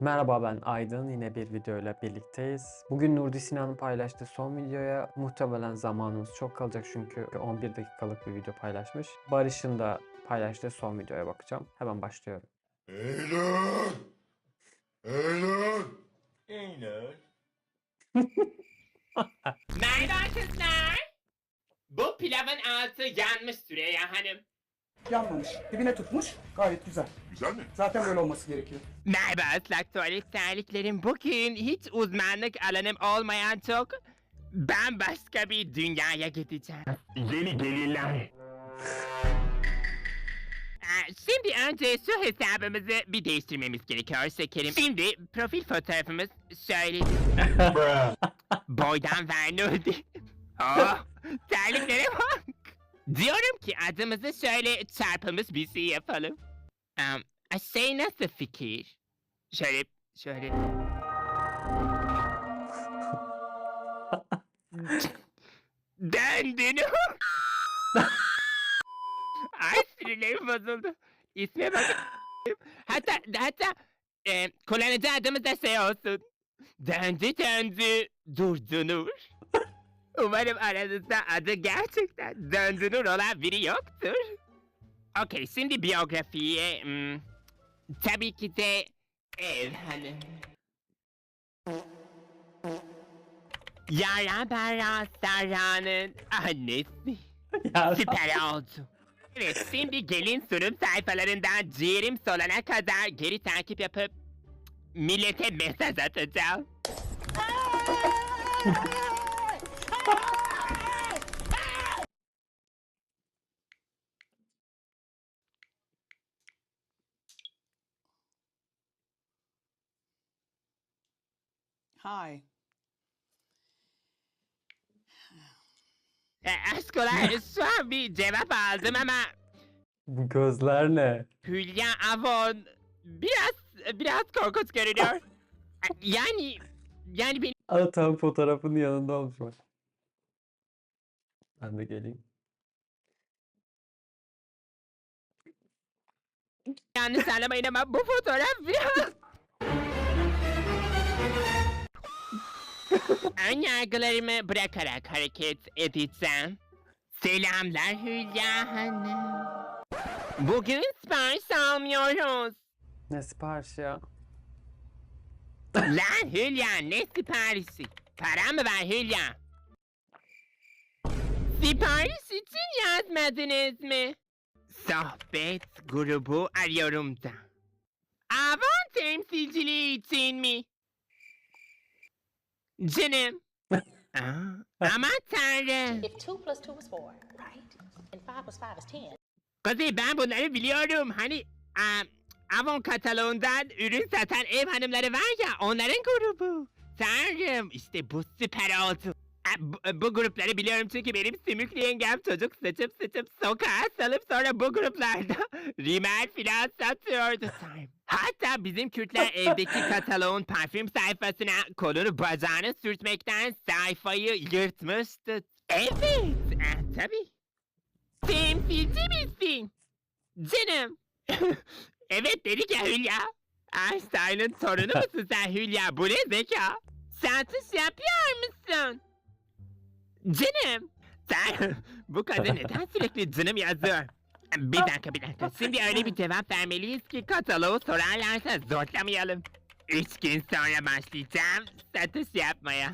Merhaba ben Aydın. Yine bir videoyla birlikteyiz. Bugün Nurdi Sinan'ın paylaştığı son videoya muhtemelen zamanımız çok kalacak çünkü 11 dakikalık bir video paylaşmış. Barış'ın da paylaştığı son videoya bakacağım. Hemen başlıyorum. Eylül! Eylül! Eylül. Merhaba kızlar. Bu pilavın altı yanmış Süreyya Hanım. Yanmamış. Dibine tutmuş. Gayet güzel. Güzel mi? Zaten böyle olması gerekiyor. Merhaba ıslak tuvalet terliklerim. Bugün hiç uzmanlık alanım olmayan çok ben başka bir dünyaya gideceğim. Yeni gelirler. Şimdi önce şu hesabımızı bir değiştirmemiz gerekiyor şekerim. Şimdi profil fotoğrafımız şöyle. Boydan ver Nudi. Oh, terliklere bak. Diyorum ki adımızı şöyle çarpılmış bir şey yapalım. Um, şey nasıl fikir? Şöyle, şöyle. Döndün. Ay sinirlerim bozuldu. İsme bak. Hatta, hatta e, kullanıcı adımız da şey olsun. Döndü döndü durdunur. Umarım aranızda adı gerçekten döndünür olan biri yoktur. Okey, şimdi biyografiye... hmm, tabii ki de ev hanım. Yara Berra Sarra'nın annesi. Ya, Süper oldu. Evet, şimdi gelin sunum sayfalarından ciğerim solana kadar geri takip yapıp millete mesaj atacağım. Hi. E, an bir cevap aldım ama bu gözler ne? Hülya Avon biraz biraz korkunç görünüyor. E, Yani yani beni Aa, tam fotoğrafın yanında olmuş bak. Ben de geleyim. yanlış anlamayın ama bu fotoğraf biraz... Ön yargılarımı bırakarak hareket edeceğim. Selamlar Hülya Hanım. Bugün sipariş almıyoruz. Ne sipariş ya? Lan Hülya ne siparişi? Para mı var Hülya? Sipariş için yazmadınız mı? Sohbet grubu arıyorum da. Avon temsilciliği için mi? Canım. Aman tanrım. If two plus two is four, right? And five plus five is ten. Kızım ben bunları biliyorum. Hani am, Avon kataloğundan ürün satan ev hanımları var ya onların grubu. Tanrım işte bu süper oldu. Bu, bu grupları biliyorum çünkü benim sümüklü yengem çocuk saçıp saçıp sokağa salıp sonra bu gruplarda rimel filan satıyordu. Tanrım. Hatta bizim Kürtler evdeki kataloğun parfüm sayfasına kolunu bacağını sürtmekten sayfayı yırtmıştı. Evet, eh, tabii. Temsilci misin? Canım. evet dedik ya Hülya. Einstein'ın torunu musun sen Hülya? Bu ne zeka? Satış yapıyor musun? Canım. Sen bu kadın neden sürekli canım yazıyor? Bir dakika bir dakika. Şimdi öyle bir cevap vermeliyiz ki kataloğu sorarlarsa zorlamayalım. Üç gün sonra başlayacağım satış yapmaya.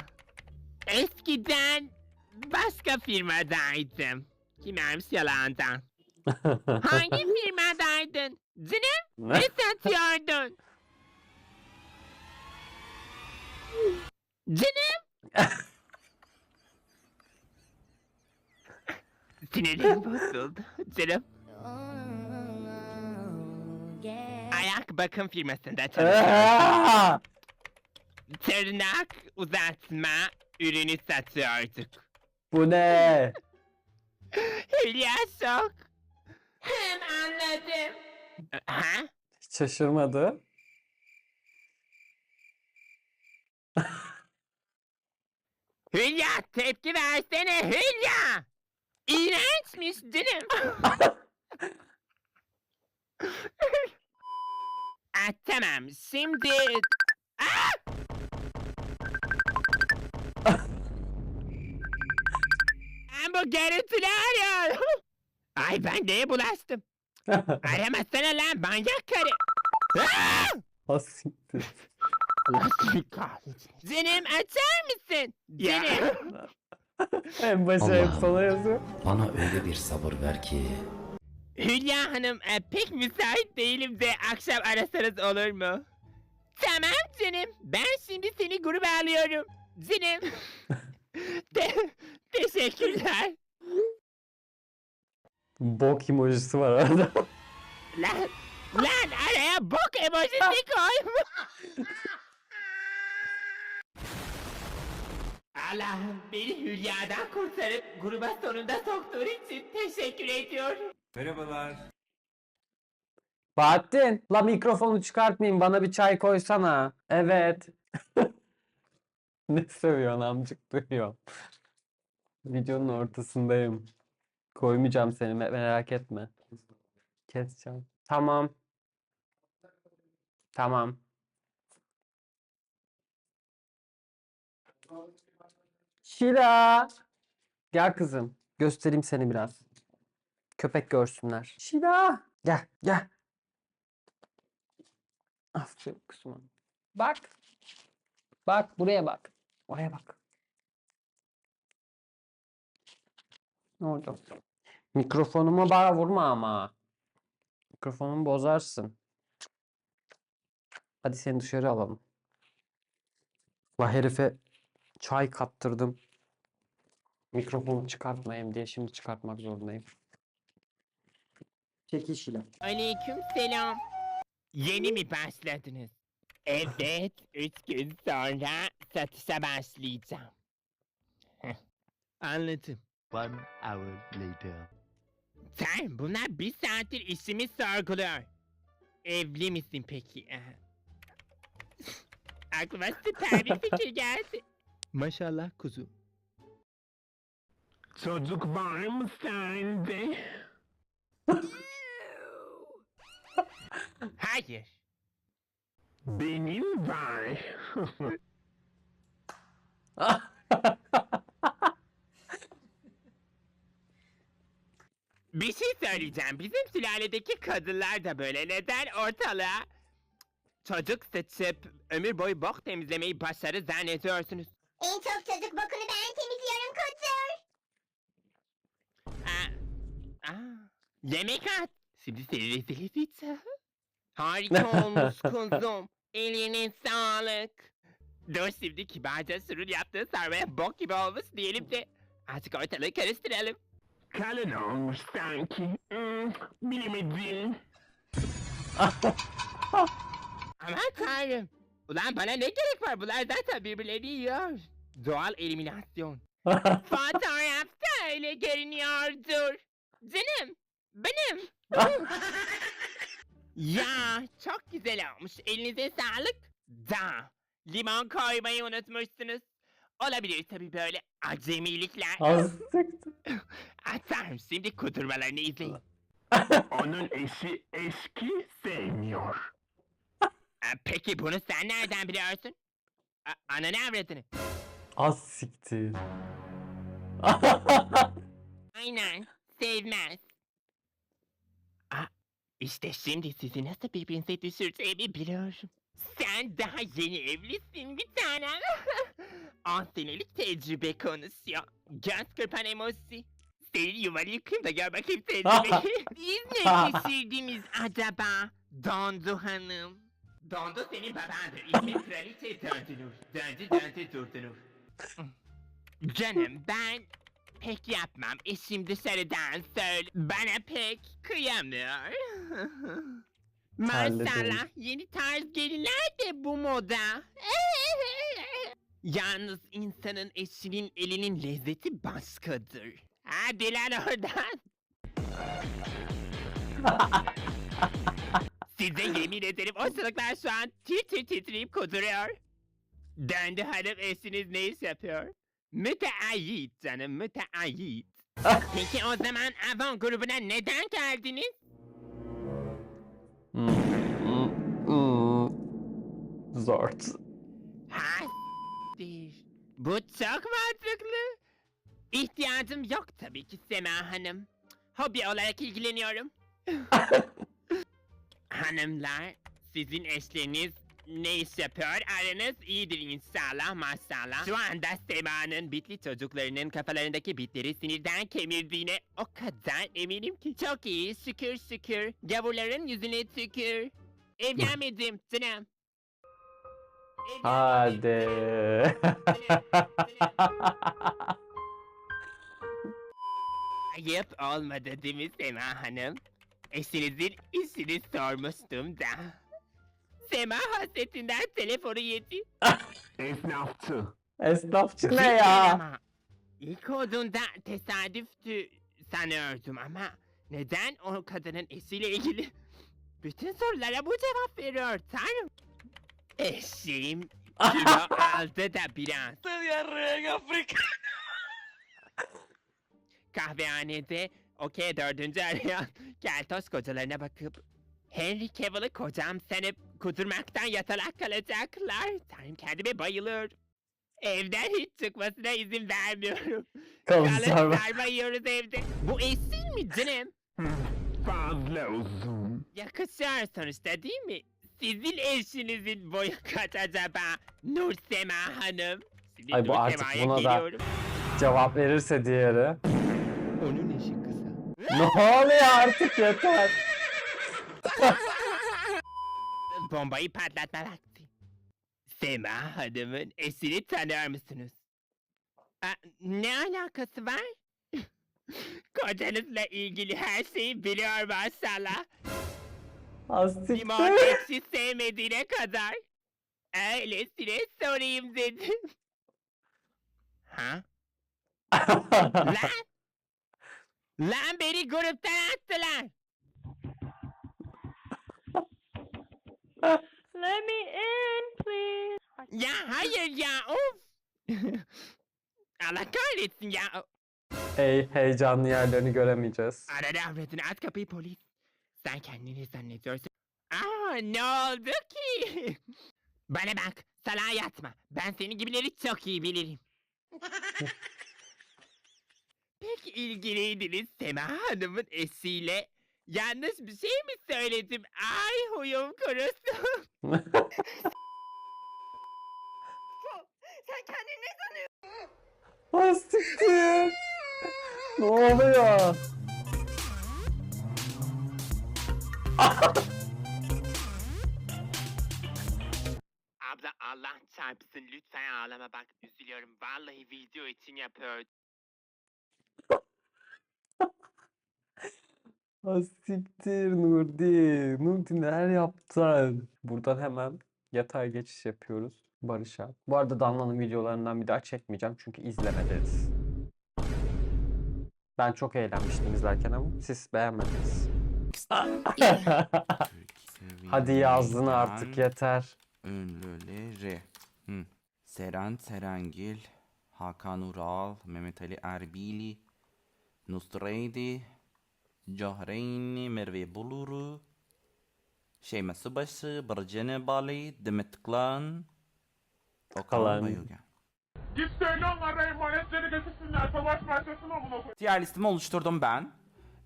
Eskiden başka firmadaydım. Kimlermiş yalandan. Hangi firmadaydın? Canım Ne? satıyordun? Canım? Sinirlerim bozuldu. Canım. Ayak bakım firmasında çalışıyorum. Aa! Tırnak uzatma ürünü satıyorduk. Bu ne? Hülya şok. Hem anladım. Ha? Hiç şaşırmadı. Hülya tepki versene Hülya. İğrençmiş canım. Ah, tamam şimdi... Ah! Ben bu görüntüler ya. Ay ben neye bulaştım? Aramasana lan manyak karı. Ah! Asiktir. Kahretsin. Zeynep açar mısın? Zeynep. en başa hep sana yazıyor. Bana öyle bir sabır ver ki Hülya Hanım e, pek müsait değilim de akşam arasanız olur mu? Tamam canım. Ben şimdi seni gruba alıyorum. Canım. Te- teşekkürler. Bok emojisi var arada. Lan, lan araya bok emojisi koyma. Allah'ım beni Hülya'dan kurtarıp gruba sonunda soktuğun için teşekkür ediyorum. Bahattin, la mikrofonu çıkartmayayım bana bir çay koysana. Evet. ne sövüyorsun amcık duyuyorum. Videonun ortasındayım. Koymayacağım seni me- merak etme. Keseceğim. Tamam. Tamam. Şila. Gel kızım. Göstereyim seni biraz. Köpek görsünler. Şila. Gel, gel. Aferin kızıma. Bak. Bak buraya bak. Oraya bak. Ne oldu? Mikrofonuma bana vurma ama. Mikrofonumu bozarsın. Hadi seni dışarı alalım. La herife çay kattırdım. Mikrofonu çıkartmayayım diye şimdi çıkartmak zorundayım. Çekil. Aleyküm selam. Yeni mi başladınız? Evet, üç gün sonra satışa başlayacağım. Anladım. One hour later. Sen bunlar bir saattir işimi sorguluyor. Evli misin peki? Aha. Aklıma süper bir fikir geldi. Maşallah kuzum. Çocuk var mı sende? Hayır. Benim var. Bir şey söyleyeceğim. Bizim sülaledeki kadınlar da böyle. Neden ortalığa çocuk seçip ömür boyu bok temizlemeyi başarı zannediyorsunuz? En çok çocuk bokunu ben temizliyorum Kutur. Aa, aa, yemek at. Şimdi seni rezil edeceğim. Harika olmuş kuzum. Eline sağlık. Dur şimdi kibarca sürül yaptığı sarmaya bok gibi olmuş diyelim de artık ortalığı karıştıralım. Kalın olmuş sanki. Hmm, bilemedim. Aman tanrım. Ulan bana ne gerek var? Bunlar zaten birbirlerini yiyor. Doğal eliminasyon. Fotoğrafta öyle görünüyordur. Canım, benim. ya çok güzel olmuş. Elinize sağlık. Da. Limon koymayı unutmuşsunuz. Olabilir tabii böyle acemilikler. Azıcık. Atarım şimdi kudurmalarını izleyin. Onun eşi eski sevmiyor. Peki bunu sen nereden biliyorsun? A- Ananı avradını. Az siktir. Aynen. Sevmez. İşte şimdi sizi nasıl birbirinize düşüreceğimi biliyorum. Sen daha yeni evlisin bir tanem. 10 senelik tecrübe konuşuyor. Göz kırpan emoji. Senin yuvanı yıkayım da gör bakayım tecrübeyi. Biz ne pişirdiniz acaba? Dondu hanım. Dondu senin babandır. İsmi kraliçe döndünür. Döndü döndü durdunur. Canım ben pek yapmam. Eşim dışarıdan söyle. Bana pek kıyamıyor. Maşallah yeni tarz gelinler de bu moda. Yalnız insanın eşinin elinin lezzeti başkadır. Hadi lan oradan. Size yemin ederim o çocuklar şu an tir tir titreyip kuduruyor. Döndü hanım eşiniz ne iş yapıyor? Müteahhit canım müteahhit. Peki o zaman Avon grubuna neden geldiniz? Zor. Ha s**tir. Bu çok mantıklı. İhtiyacım yok tabii ki Sema Hanım. Hobi olarak ilgileniyorum. Hanımlar, sizin eşleriniz ne iş yapıyor? Aranız iyidir inşallah maşallah. Şu anda Sema'nın bitli çocuklarının kafalarındaki bitleri sinirden kemirdiğine o kadar eminim ki. Çok iyi şükür şükür. Gavurların yüzüne tükür. Evlenmedim canım. Hadi. Ayıp olmadı değil mi Sema Hanım? Eşinizin işini sormuştum da. Sema hasretinden telefonu yedi. Esnaftı. Esnafçı ne ya? ama. İlk olduğunda tesadüftü sanıyordum ama neden o kadının eşiyle ilgili bütün sorulara bu cevap veriyor tanrım. Eşim kilo aldı da biraz. Kahvehanede okey dördüncü arayan keltoş kocalarına bakıp Henry Cavill'ı kocam sanıp kudurmaktan yatalak kalacaklar. Tanrım kendime bayılıyor. Evden hiç çıkmasına izin vermiyorum. Kalın Kalıp sarma. sarma yiyoruz evde. Bu eşsiz mi canım? Fazla uzun. Yakışıyor sonuçta değil mi? Sizin eşinizin boyu kaç acaba? Nur Sema Hanım. Şimdi Ay bu Nur artık Sema'ya buna da- geliyorum. Cevap verirse diğeri. Onun eşi kısa. Ne oluyor artık yeter. Bombayı patlatma vakti. Sema Hanım'ın eşini tanıyor musunuz? Aa, ne alakası var? Kocanızla ilgili her şeyi biliyor maşallah. Limon Asiktir. ekşi sevmediğine kadar. Öylesine sorayım dedim. Ha? Lan! Lan beni gruptan attılar. Let me in please. Ya hayır ya of. Allah kahretsin ya. Ey heyecanlı yerlerini göremeyeceğiz. Arada avradını at kapıyı polis. Sen kendini zannediyorsun. Aa ne oldu ki? Bana bak salağa yatma. Ben senin gibileri çok iyi bilirim. Pek ilgiliydiniz Sema Hanım'ın eşiyle. Yanlış bir şey mi söyledim? Ay huyum kurusun. Sen kendini ne sanıyorsun? Asiktir. ne oluyor? Abla Allah çarpsın lütfen ağlama bak üzülüyorum. Vallahi video için yapıyor. Asiktir Nurdi. Nurdi neler yaptın? Buradan hemen yatay geçiş yapıyoruz Barış'a. Bu arada Danla'nın videolarından bir daha çekmeyeceğim çünkü izlemediniz. Ben çok eğlenmiştim izlerken ama siz beğenmediniz. Hadi yazdın artık yeter. Ünlüleri. Hı. Seren Serengil, Hakan Ural, Mehmet Ali Erbili, Nusreydi, Cahreynli, Merve Buluru, Şeyma Subaşı, Bircene Bali, Demet Klan, Okan. Bayülgen. Git söyle onlara emanetleri getirsinler. Savaş başlasın amına. Diğer listemi oluşturdum ben.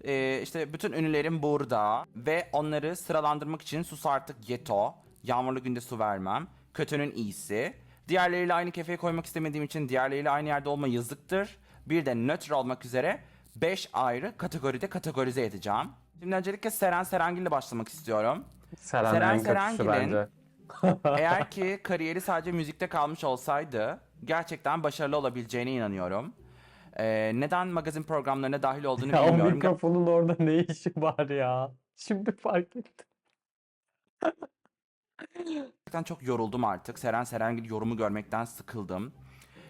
Ee, işte bütün ünlülerim burada ve onları sıralandırmak için sus artık Yeto, Yağmurlu Günde Su Vermem, Kötünün iyisi. Diğerleriyle aynı kefeye koymak istemediğim için diğerleriyle aynı yerde olma yazıktır. Bir de nötr olmak üzere 5 ayrı kategoride kategorize edeceğim. Şimdi öncelikle Seren Serengil ile başlamak istiyorum. Seren, Seren en kötüsü Serengil'in- bence. Eğer ki kariyeri sadece müzikte kalmış olsaydı gerçekten başarılı olabileceğine inanıyorum. Ee, neden magazin programlarına dahil olduğunu Ya o bilmiyorum. mikrofonun orada ne işi var ya? Şimdi fark ettim. Gerçekten çok yoruldum artık. Seren Serengil yorumu görmekten sıkıldım.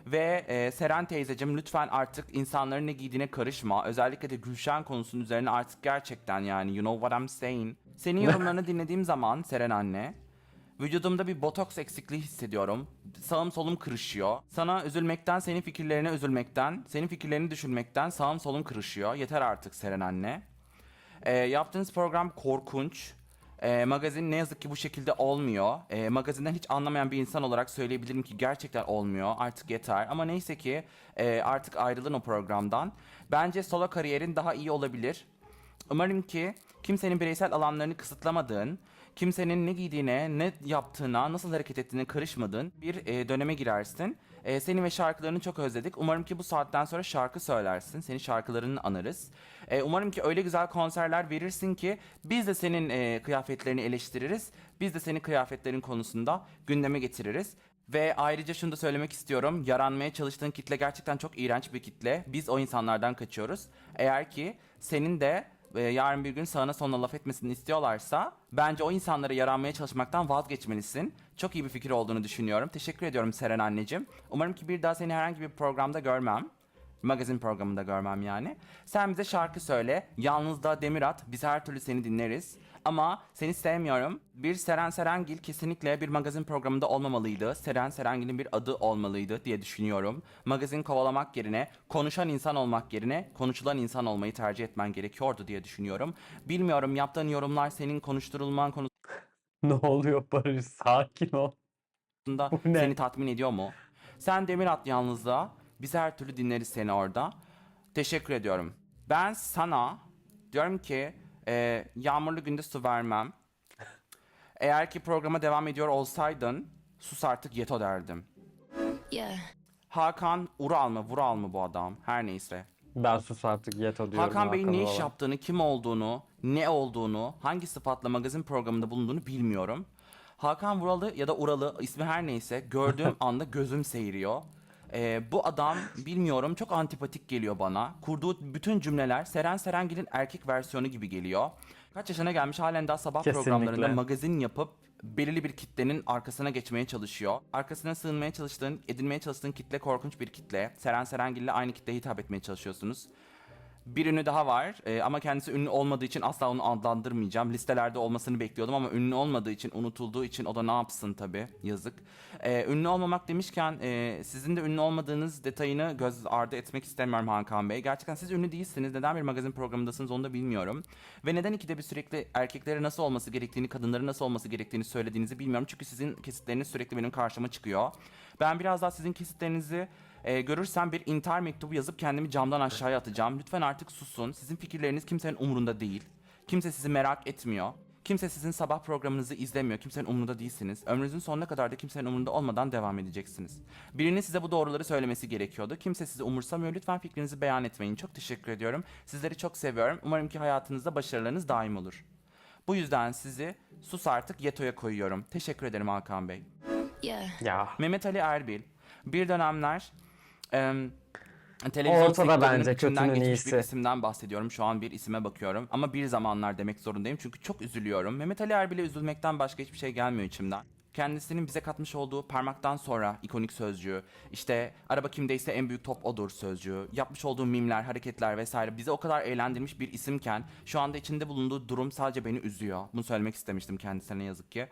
Ve e, Seren teyzecim lütfen artık insanların ne giydiğine karışma. Özellikle de Gülşen konusunun üzerine artık gerçekten yani you know what I'm saying. Senin yorumlarını dinlediğim zaman Seren anne vücudumda bir botoks eksikliği hissediyorum. Sağım solum kırışıyor. Sana üzülmekten, senin fikirlerine üzülmekten, senin fikirlerini düşünmekten sağım solum kırışıyor. Yeter artık Seren anne. E, yaptığınız program korkunç. E, magazin ne yazık ki bu şekilde olmuyor. E, magazinden hiç anlamayan bir insan olarak söyleyebilirim ki gerçekten olmuyor. Artık yeter. Ama neyse ki e, artık ayrılın o programdan. Bence solo kariyerin daha iyi olabilir. Umarım ki kimsenin bireysel alanlarını kısıtlamadığın, kimsenin ne giydiğine, ne yaptığına, nasıl hareket ettiğine karışmadığın bir e, döneme girersin. E, seni ve şarkılarını çok özledik. Umarım ki bu saatten sonra şarkı söylersin. Senin şarkılarını anarız. E, umarım ki öyle güzel konserler verirsin ki biz de senin e, kıyafetlerini eleştiririz. Biz de senin kıyafetlerin konusunda gündeme getiririz. Ve ayrıca şunu da söylemek istiyorum. Yaranmaya çalıştığın kitle gerçekten çok iğrenç bir kitle. Biz o insanlardan kaçıyoruz. Eğer ki senin de e, yarın bir gün sağına soluna laf etmesini istiyorlarsa bence o insanlara yaranmaya çalışmaktan vazgeçmelisin. Çok iyi bir fikir olduğunu düşünüyorum. Teşekkür ediyorum Seren anneciğim. Umarım ki bir daha seni herhangi bir programda görmem. Magazin programında görmem yani. Sen bize şarkı söyle. Yalnız da demir at. Biz her türlü seni dinleriz. Ama seni sevmiyorum. Bir Seren Serengil kesinlikle bir magazin programında olmamalıydı. Seren Serengil'in bir adı olmalıydı diye düşünüyorum. Magazin kovalamak yerine, konuşan insan olmak yerine konuşulan insan olmayı tercih etmen gerekiyordu diye düşünüyorum. Bilmiyorum yaptığın yorumlar senin konuşturulman Ne oluyor Barış? Sakin ol. Bu ne? seni tatmin ediyor mu? Sen demir at yalnızlığa. Biz her türlü dinleriz seni orada. Teşekkür ediyorum. Ben sana diyorum ki e, yağmurlu günde su vermem. Eğer ki programa devam ediyor olsaydın sus artık yeto derdim. Hakan Ural mı Vural mı bu adam her neyse. Ben sus artık yeto diyorum. Hakan Bey'in ne iş yaptığını, kim olduğunu, ne olduğunu, hangi sıfatla magazin programında bulunduğunu bilmiyorum. Hakan Vural'ı ya da Ural'ı ismi her neyse gördüğüm anda gözüm seyiriyor. Ee, bu adam bilmiyorum çok antipatik geliyor bana. Kurduğu bütün cümleler Seren Serengil'in erkek versiyonu gibi geliyor. Kaç yaşına gelmiş halen daha sabah Kesinlikle. programlarında magazin yapıp belirli bir kitlenin arkasına geçmeye çalışıyor. Arkasına sığınmaya çalıştığın, edinmeye çalıştığın kitle korkunç bir kitle. Seren Serengil'le aynı kitleye hitap etmeye çalışıyorsunuz. Bir ünlü daha var Ee, ama kendisi ünlü olmadığı için asla onu adlandırmayacağım. Listelerde olmasını bekliyordum ama ünlü olmadığı için, unutulduğu için o da ne yapsın tabii yazık. Ee, ünlü olmamak demişken e, sizin de ünlü olmadığınız detayını göz ardı etmek istemiyorum Hakan Bey. Gerçekten siz ünlü değilsiniz. Neden bir magazin programındasınız onu da bilmiyorum. Ve neden ikide bir sürekli erkeklere nasıl olması gerektiğini, kadınların nasıl olması gerektiğini söylediğinizi bilmiyorum. Çünkü sizin kesitleriniz sürekli benim karşıma çıkıyor. Ben biraz daha sizin kesitlerinizi e, görürsem bir intihar mektubu yazıp kendimi camdan aşağıya atacağım. Lütfen artık susun. Sizin fikirleriniz kimsenin umurunda değil. Kimse sizi merak etmiyor. Kimse sizin sabah programınızı izlemiyor. Kimsenin umurunda değilsiniz. Ömrünüzün sonuna kadar da kimsenin umurunda olmadan devam edeceksiniz. Birinin size bu doğruları söylemesi gerekiyordu. Kimse sizi umursamıyor. Lütfen fikrinizi beyan etmeyin. Çok teşekkür ediyorum. Sizleri çok seviyorum. Umarım ki hayatınızda başarılarınız daim olur. Bu yüzden sizi sus artık yetoya koyuyorum. Teşekkür ederim Hakan Bey. Ya. Mehmet Ali Erbil bir dönemler em, televizyon Ortada bence kötünün geçmiş bir iyisi. isimden bahsediyorum. Şu an bir isime bakıyorum ama bir zamanlar demek zorundayım çünkü çok üzülüyorum. Mehmet Ali Erbil'e üzülmekten başka hiçbir şey gelmiyor içimden. Kendisinin bize katmış olduğu parmaktan sonra ikonik sözcüğü, işte araba kimdeyse en büyük top odur sözcüğü, yapmış olduğu mimler, hareketler vesaire bizi o kadar eğlendirmiş bir isimken şu anda içinde bulunduğu durum sadece beni üzüyor. Bunu söylemek istemiştim kendisine ne yazık ki.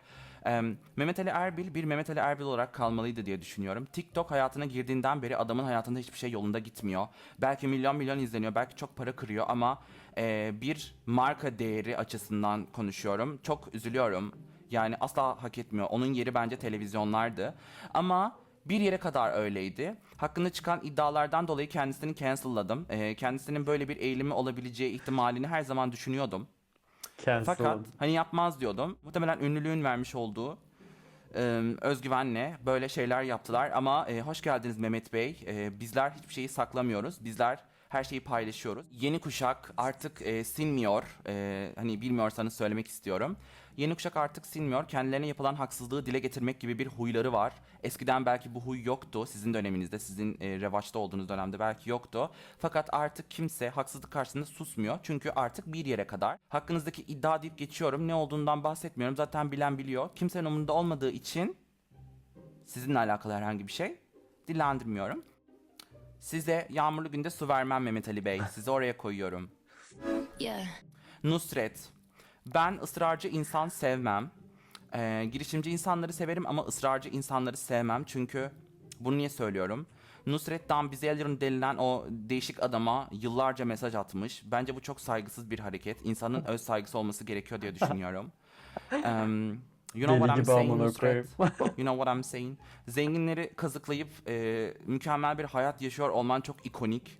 Mehmet Ali Erbil bir Mehmet Ali Erbil olarak kalmalıydı diye düşünüyorum. TikTok hayatına girdiğinden beri adamın hayatında hiçbir şey yolunda gitmiyor. Belki milyon milyon izleniyor, belki çok para kırıyor ama e, bir marka değeri açısından konuşuyorum. Çok üzülüyorum. Yani asla hak etmiyor. Onun yeri bence televizyonlardı. Ama bir yere kadar öyleydi. Hakkında çıkan iddialardan dolayı kendisini cancel'ladım. E, kendisinin böyle bir eğilimi olabileceği ihtimalini her zaman düşünüyordum. Cancel. Fakat hani yapmaz diyordum. Muhtemelen ünlülüğün vermiş olduğu e, özgüvenle böyle şeyler yaptılar. Ama e, hoş geldiniz Mehmet Bey. E, bizler hiçbir şeyi saklamıyoruz. Bizler her şeyi paylaşıyoruz. Yeni kuşak artık e, sinmiyor. E, hani bilmiyorsanız söylemek istiyorum. Yeni kuşak artık sinmiyor. Kendilerine yapılan haksızlığı dile getirmek gibi bir huyları var. Eskiden belki bu huy yoktu. Sizin döneminizde, sizin e, revaçta olduğunuz dönemde belki yoktu. Fakat artık kimse haksızlık karşısında susmuyor. Çünkü artık bir yere kadar. Hakkınızdaki iddia deyip geçiyorum. Ne olduğundan bahsetmiyorum. Zaten bilen biliyor. Kimsenin umurunda olmadığı için sizinle alakalı herhangi bir şey dillendirmiyorum. Size yağmurlu günde su vermem Mehmet Ali Bey. Sizi oraya koyuyorum. Nusret. Ben ısrarcı insan sevmem. Ee, girişimci insanları severim ama ısrarcı insanları sevmem. Çünkü bunu niye söylüyorum? Nusret Dambizeller'ın denilen o değişik adama yıllarca mesaj atmış. Bence bu çok saygısız bir hareket. İnsanın öz saygısı olması gerekiyor diye düşünüyorum. Um, you know what Deli I'm gibi saying amına Nusret? koyayım. You know what I'm saying? Zenginleri kazıklayıp e, mükemmel bir hayat yaşıyor olman çok ikonik.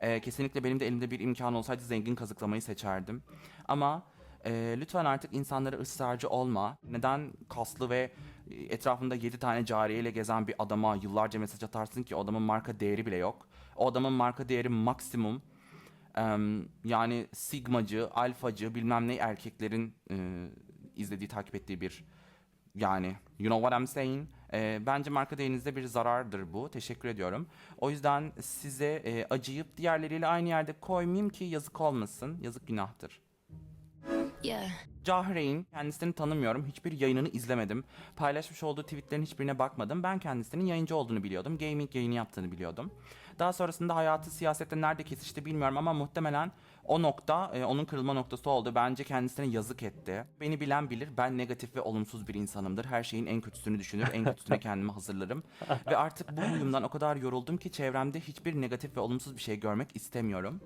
E, kesinlikle benim de elimde bir imkan olsaydı zengin kazıklamayı seçerdim. Ama e, lütfen artık insanlara ısrarcı olma. Neden kaslı ve e, etrafında 7 tane cariyeyle gezen bir adama yıllarca mesaj atarsın ki o adamın marka değeri bile yok. O adamın marka değeri maksimum Em, yani sigmacı, alfacı bilmem ne erkeklerin e, izlediği, takip ettiği bir yani you know what I'm saying? E, bence marka değerinizde bir zarardır bu. Teşekkür ediyorum. O yüzden size e, acıyıp diğerleriyle aynı yerde koymayayım ki yazık olmasın. Yazık günahtır. Cahreyn, kendisini tanımıyorum. Hiçbir yayınını izlemedim. Paylaşmış olduğu tweetlerin hiçbirine bakmadım. Ben kendisinin yayıncı olduğunu biliyordum. Gaming yayını yaptığını biliyordum. Daha sonrasında hayatı siyasette nerede kesişti bilmiyorum ama muhtemelen o nokta e, onun kırılma noktası oldu. Bence kendisine yazık etti. Beni bilen bilir ben negatif ve olumsuz bir insanımdır. Her şeyin en kötüsünü düşünür, en kötüsüne kendimi hazırlarım. ve artık bu huyumdan o kadar yoruldum ki çevremde hiçbir negatif ve olumsuz bir şey görmek istemiyorum.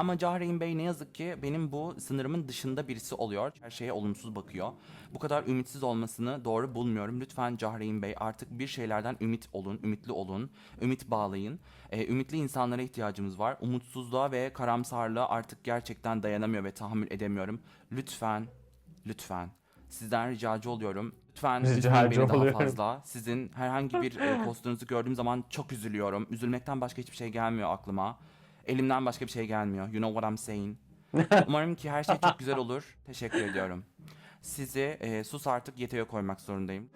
Ama Cahreyn Bey ne yazık ki benim bu sınırımın dışında birisi oluyor. Her şeye olumsuz bakıyor. Bu kadar ümitsiz olmasını doğru bulmuyorum. Lütfen Cahreyn Bey artık bir şeylerden ümit olun, ümitli olun, ümit bağlayın. Ee, ümitli insanlara ihtiyacımız var. Umutsuzluğa ve karamsarlığa artık gerçekten dayanamıyor ve tahammül edemiyorum. Lütfen, lütfen. Sizden ricacı oluyorum. Lütfen üzmeyin Ricacı beni daha oluyorum. fazla. Sizin herhangi bir e, postunuzu gördüğüm zaman çok üzülüyorum. Üzülmekten başka hiçbir şey gelmiyor aklıma. Elimden başka bir şey gelmiyor. You know what I'm saying? Umarım ki her şey çok güzel olur. Teşekkür ediyorum. Sizi e, sus artık yeteğe koymak zorundayım.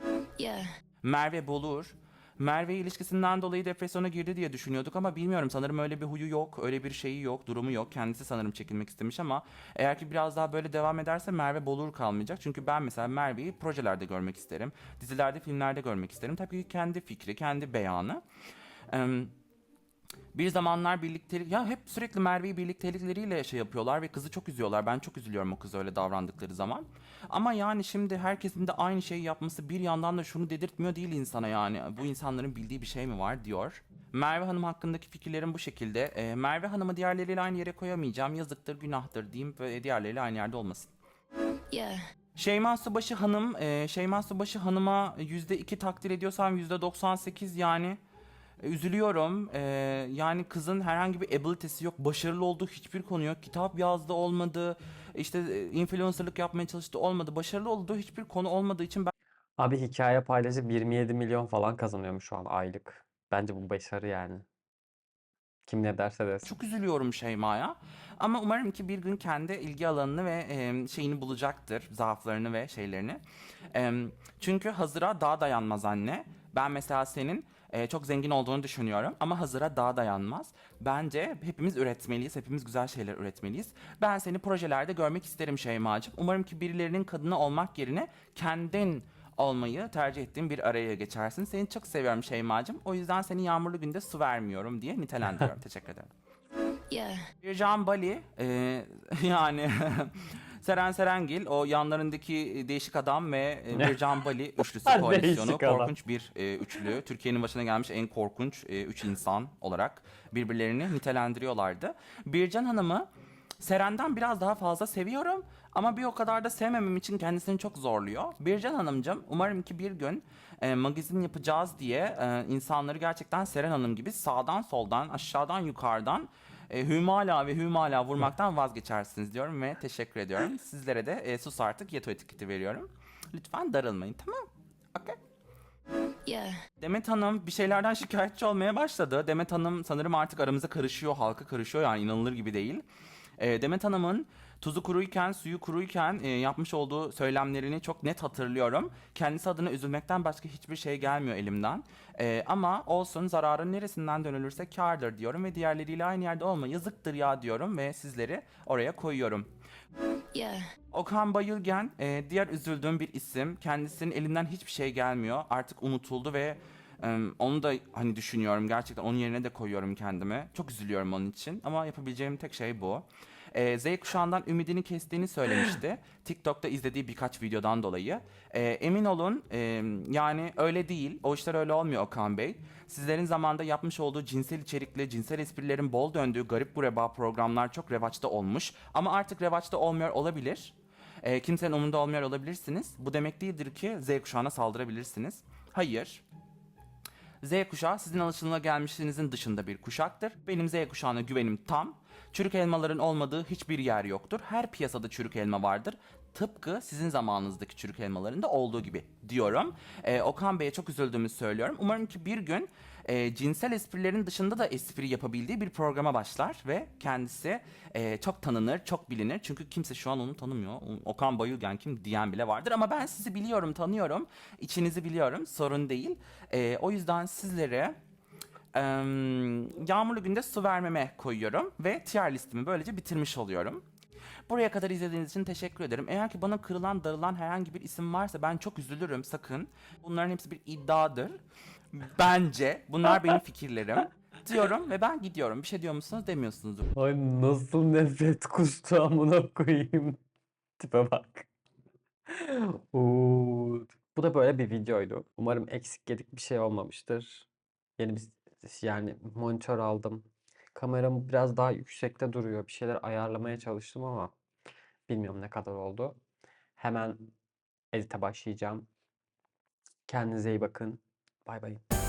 Merve Bolur. Merve ilişkisinden dolayı depresyona girdi diye düşünüyorduk ama bilmiyorum sanırım öyle bir huyu yok, öyle bir şeyi yok, durumu yok. Kendisi sanırım çekilmek istemiş ama eğer ki biraz daha böyle devam ederse Merve Bolur kalmayacak. Çünkü ben mesela Merve'yi projelerde görmek isterim. Dizilerde, filmlerde görmek isterim. Tabii ki kendi fikri, kendi beyanı. Eee bir zamanlar birliktelik ya hep sürekli Merve'yi birliktelikleriyle şey yapıyorlar ve kızı çok üzüyorlar. Ben çok üzülüyorum o kızı öyle davrandıkları zaman. Ama yani şimdi herkesin de aynı şeyi yapması bir yandan da şunu dedirtmiyor değil insana yani. Bu insanların bildiği bir şey mi var diyor. Merve Hanım hakkındaki fikirlerim bu şekilde. Ee, Merve Hanım'ı diğerleriyle aynı yere koyamayacağım. Yazıktır, günahtır diyeyim ve diğerleriyle aynı yerde olmasın. Şeyma Subaşı Hanım, e, Şeyma Subaşı Hanım'a %2 takdir ediyorsam %98 yani üzülüyorum. E, yani kızın herhangi bir ability'si yok. Başarılı olduğu hiçbir konu yok. Kitap yazdı olmadı. İşte e, influencerlık yapmaya çalıştı olmadı. Başarılı olduğu hiçbir konu olmadığı için ben Abi hikaye paylaşıp 27 milyon falan kazanıyormuş şu an aylık. Bence bu başarı yani. Kim ne derse desin. çok üzülüyorum Şeyma'ya. Ama umarım ki bir gün kendi ilgi alanını ve e, şeyini bulacaktır. Zaaflarını ve şeylerini. E, çünkü hazıra daha dayanmaz anne. Ben mesela senin e, çok zengin olduğunu düşünüyorum ama hazıra daha dayanmaz. Bence hepimiz üretmeliyiz, hepimiz güzel şeyler üretmeliyiz. Ben seni projelerde görmek isterim Şeyma'cığım. Umarım ki birilerinin kadını olmak yerine kendin olmayı tercih ettiğin bir araya geçersin. Seni çok seviyorum Şeyma'cığım. O yüzden seni yağmurlu günde su vermiyorum diye nitelendiriyorum. Teşekkür ederim. Bircan Bali e, yani Seren Serengil o yanlarındaki değişik adam ve e, Bircan Bali üçlüsü Değişik koalisyonu adam. korkunç bir e, üçlü. Türkiye'nin başına gelmiş en korkunç e, üç insan olarak birbirlerini nitelendiriyorlardı. Bircan Hanım'ı Seren'den biraz daha fazla seviyorum ama bir o kadar da sevmemem için kendisini çok zorluyor. Bircan Hanımcığım umarım ki bir gün e, magazin yapacağız diye e, insanları gerçekten Seren Hanım gibi sağdan soldan aşağıdan yukarıdan e, hümala ve hümala vurmaktan vazgeçersiniz diyorum ve teşekkür ediyorum. Sizlere de e, sus artık yeto etiketi veriyorum. Lütfen darılmayın tamam Okey. Demet Hanım bir şeylerden şikayetçi olmaya başladı. Demet Hanım sanırım artık aramıza karışıyor, halka karışıyor yani inanılır gibi değil. E, Demet Hanım'ın tuzu kuruyken, suyu kuruyken e, yapmış olduğu söylemlerini çok net hatırlıyorum. Kendisi adına üzülmekten başka hiçbir şey gelmiyor elimden. E, ama olsun zararın neresinden dönülürse kârdır diyorum ve diğerleriyle aynı yerde olma yazıktır ya diyorum ve sizleri oraya koyuyorum. Okan Bayülgen e, diğer üzüldüğüm bir isim. Kendisinin elinden hiçbir şey gelmiyor. Artık unutuldu ve onu da hani düşünüyorum. Gerçekten onun yerine de koyuyorum kendimi. Çok üzülüyorum onun için ama yapabileceğim tek şey bu. E, Z kuşağından ümidini kestiğini söylemişti. TikTok'ta izlediği birkaç videodan dolayı. E, emin olun e, yani öyle değil. O işler öyle olmuyor Okan Bey. Sizlerin zamanda yapmış olduğu cinsel içerikli, cinsel esprilerin bol döndüğü garip gureba programlar çok revaçta olmuş. Ama artık revaçta olmuyor olabilir. e, kimsenin umurunda olmuyor olabilirsiniz. Bu demek değildir ki Z kuşağına saldırabilirsiniz. Hayır. Z kuşağı sizin alışılagelmişliğinizin dışında bir kuşaktır. Benim Z kuşağına güvenim tam. Çürük elmaların olmadığı hiçbir yer yoktur. Her piyasada çürük elma vardır. Tıpkı sizin zamanınızdaki çürük elmaların da olduğu gibi diyorum. Ee, Okan Bey'e çok üzüldüğümü söylüyorum. Umarım ki bir gün e, cinsel esprilerin dışında da espri yapabildiği bir programa başlar ve kendisi e, çok tanınır, çok bilinir. Çünkü kimse şu an onu tanımıyor. Okan Bayülgen kim diyen bile vardır ama ben sizi biliyorum, tanıyorum. İçinizi biliyorum, sorun değil. E, o yüzden sizlere yağmurlu günde su vermeme koyuyorum ve tier listimi böylece bitirmiş oluyorum. Buraya kadar izlediğiniz için teşekkür ederim. Eğer ki bana kırılan, darılan herhangi bir isim varsa ben çok üzülürüm sakın. Bunların hepsi bir iddiadır. Bence bunlar benim fikirlerim diyorum ve ben gidiyorum. Bir şey diyor musunuz demiyorsunuzdur. Ay nasıl nefret kustu amına koyayım. Tipe bak. Oo. Bu da böyle bir videoydu. Umarım eksik gedik bir şey olmamıştır. Yeni bir yani monitör aldım. Kameram biraz daha yüksekte duruyor. Bir şeyler ayarlamaya çalıştım ama bilmiyorum ne kadar oldu. Hemen edite başlayacağım. Kendinize iyi bakın. Bay bay.